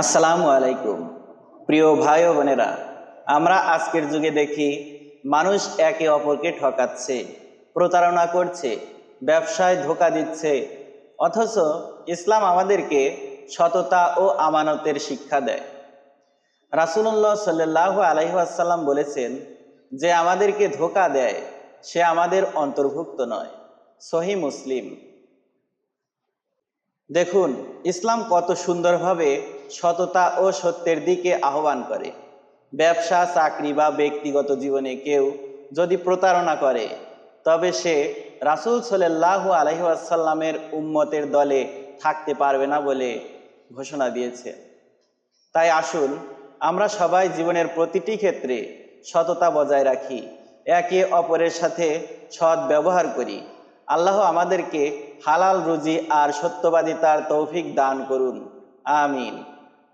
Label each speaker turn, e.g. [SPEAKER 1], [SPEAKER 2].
[SPEAKER 1] আসসালামু আলাইকুম। প্রিয় ভাই ও বোনেরা, আমরা আজকের যুগে দেখি মানুষ একে অপরকে ঠকাচ্ছে, প্রতারণা করছে, ব্যবসায় ধোকা দিচ্ছে, অথচ ইসলাম আমাদেরকে সততা ও আমানতের শিক্ষা দেয়। রাসুল্লাহ সাল্লাহ আলহিহাসাল্লাম বলেছেন যে, আমাদেরকে ধোকা দেয়, সে আমাদের অন্তর্ভুক্ত নয়। সহি মুসলিম। দেখুন, ইসলাম কত সুন্দরভাবে সততা ও সত্যের দিকে আহ্বান করে। ব্যবসা, চাকরি বা ব্যক্তিগত জীবনে কেউ যদি প্রতারণা করে, তবে সে রাসুল সাল্লাহ আলহিহাসাল্লামের উম্মতের দলে থাকতে পারবে না বলে ঘোষণা দিয়েছে। তাই আসুন, আমরা সবাই জীবনের প্রতিটি ক্ষেত্রে সততা বজায় রাখি, একে অপরের সাথে সৎ ব্যবহার করি। আল্লাহ আমাদেরকে হালাল রুজি আর সত্যবাদিতার তৌফিক দান করুন। আমিন।